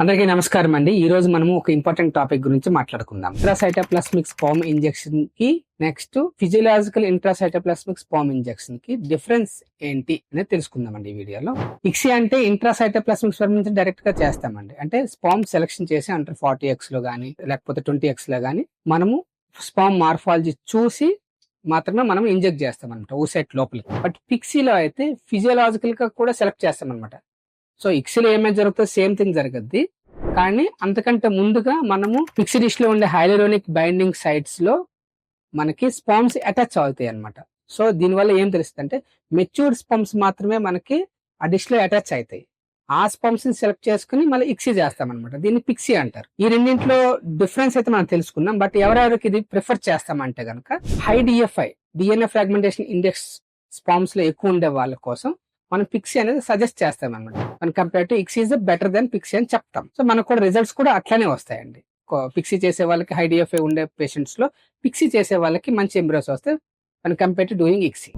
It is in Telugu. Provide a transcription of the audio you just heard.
అందరికీ నమస్కారం అండి. ఈ రోజు మనము ఒక ఇంపార్టెంట్ టాపిక్ గురించి మాట్లాడుకుందాం. ఇంట్రాసైటోప్లాస్మిక్ స్పామ్ ఇంజెక్షన్కి నెక్స్ట్ ఫిజియలాజికల్ ఇంట్రాసైటోప్లాస్మిక్ స్పామ్ ఇంజెక్షన్కి డిఫరెన్స్ ఏంటి అనేది తెలుసుకుందామండి ఈ వీడియోలో. ఇక్సి అంటే ఇంట్రాసైటోప్లాస్మిక్ స్పర్మ్ నుంచి డైరెక్ట్గా చేస్తామండి. అంటే స్పామ్ సెలెక్షన్ చేసి అంటారు ఫార్టీ ఎక్స్లో గానీ లేకపోతే ట్వంటీ ఎక్స్లో గానీ మనము స్పామ్ మార్ఫాలజీ చూసి మాత్రమే మనం ఇంజెక్ట్ చేస్తాం అనమాట ఓసైట్ లోపలికి. బట్ పిక్సీలో అయితే ఫిజియలాజికల్గా కూడా సెలెక్ట్ చేస్తాం అనమాట సో ఇక్సీలో ఏమైనా జరుగుతుందో సేమ్ థింగ్ జరగద్ది. కానీ అంతకంటే ముందుగా మనము ఫిక్స్ డిష్లో ఉండే హైలరోనిక్ బైండింగ్ సైట్స్లో మనకి స్పామ్స్ అటాచ్ అవుతాయి అనమాట సో దీనివల్ల ఏం తెలుస్తుంది అంటే మెచ్యూర్డ్ స్పంప్స్ మాత్రమే మనకి ఆ డిష్లో అటాచ్ అవుతాయి. ఆ స్పంప్స్ని సెలెక్ట్ చేసుకుని మళ్ళీ ఇక్సీ చేస్తాం అనమాట దీన్ని పిక్సీ అంటారు. ఈ రెండింటిలో డిఫరెన్స్ అయితే మనం తెలుసుకున్నాం బట్ ఎవరెవరికి ఇది ప్రిఫర్ చేస్తామంటే కనుక high DFI DNA fragmentation index స్పామ్స్లో ఎక్కువ ఉండే వాళ్ళ కోసం మనం పిక్సీ అనేది సజెస్ట్ చేస్తాం అనమాట మన compare to ICSI is better than PICSI అని చెప్తాం. సో మనకు కూడా రిజల్ట్స్ కూడా అట్లానే వస్తాయండి. పిక్సీ చేసే వాళ్ళకి హైడిఎఫ్ఏ ఉండే పేషెంట్స్లో పిక్సీ చేసే వాళ్ళకి మంచి ఎంబ్రోస్ వస్తే మనం కంపేర్ టు డూయింగ్ ఇక్సీ